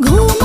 ঘুম